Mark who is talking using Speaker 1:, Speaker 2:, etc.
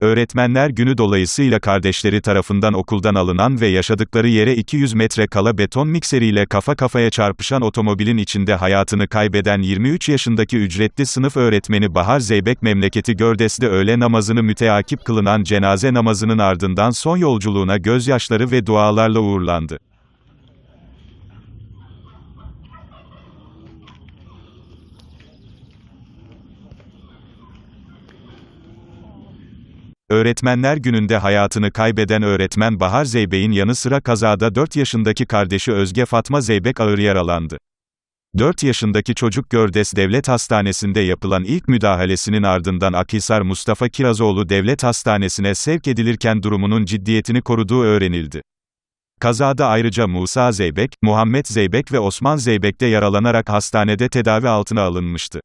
Speaker 1: Öğretmenler günü dolayısıyla kardeşleri tarafından okuldan alınan ve yaşadıkları yere 200 metre kala beton mikseriyle kafa kafaya çarpışan otomobilin içinde hayatını kaybeden 23 yaşındaki ücretli sınıf öğretmeni Bahar Zeybek memleketi Gördes'de öğle namazını müteakip kılınan cenaze namazının ardından son yolculuğuna gözyaşları ve dualarla uğurlandı. Öğretmenler gününde hayatını kaybeden öğretmen Bahar Zeybek'in yanı sıra kazada 4 yaşındaki kardeşi Özge Fatma Zeybek ağır yaralandı. 4 yaşındaki çocuk Gördes Devlet Hastanesi'nde yapılan ilk müdahalesinin ardından Akhisar Mustafa Kirazoğlu Devlet Hastanesi'ne sevk edilirken durumunun ciddiyetini koruduğu öğrenildi. Kazada ayrıca Musa Zeybek, Muhammed Zeybek ve Osman Zeybek de yaralanarak hastanede tedavi altına alınmıştı.